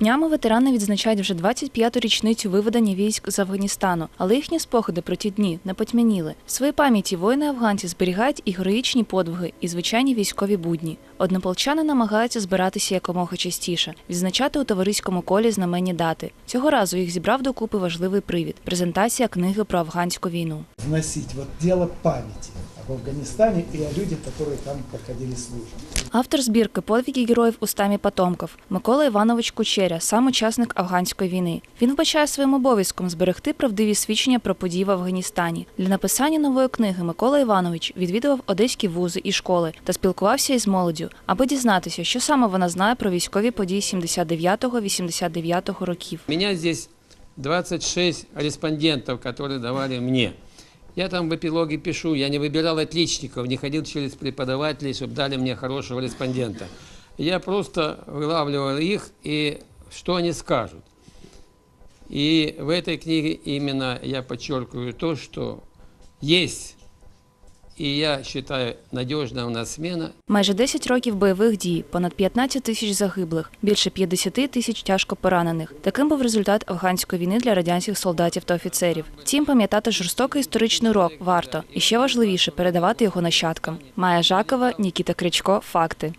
Днями ветерани відзначають вже 25-ту річницю виведення військ з Афганістану, але їхні спогади про ті дні не потьмяніли. В своїй пам'яті воїни-афганці зберігають і героїчні подвиги, і звичайні військові будні. Однополчани намагаються збиратися якомога частіше, відзначати у товариському колі знаменні дати. Цього разу їх зібрав докупи важливий привід презентація книги про афганську війну. Вносить вот дело памяти об Афганистане и о людях, которые там проходили службу. Автор збірки Подвіги героїв устамі потомків Микола Іванович Кучеря, сам учасник афганської війни. Він вбачає своїм обов'язком зберегти правдиві свідчення про події в Афганістані. Для написання нової книги Микола Іванович відвідував одеські вузи і школи та спілкувався із молоддю, аби дізнатися, що саме вона знає про військові події 79-89 років. У меня здесь 26 респондентов, которые давали мне. Я там в эпилоге пишу, я не выбирал отличников, не ходил через преподавателей, чтобы дали мне хорошего респондента. Я просто вылавливал их и что они скажут. И в этой книге именно я подчеркиваю то, что есть, и я вважаю, надіжна у нас зміна. Майже 10 років бойових дій, понад 15 тисяч загиблих, більше 50 тисяч тяжко поранених. Таким був результат афганської війни для радянських солдатів та офіцерів. Втім, пам'ятати жорстокий історичний урок варто, і ще важливіше передавати його нащадкам. Майя Жакова, Нікіта Кричко. Факти.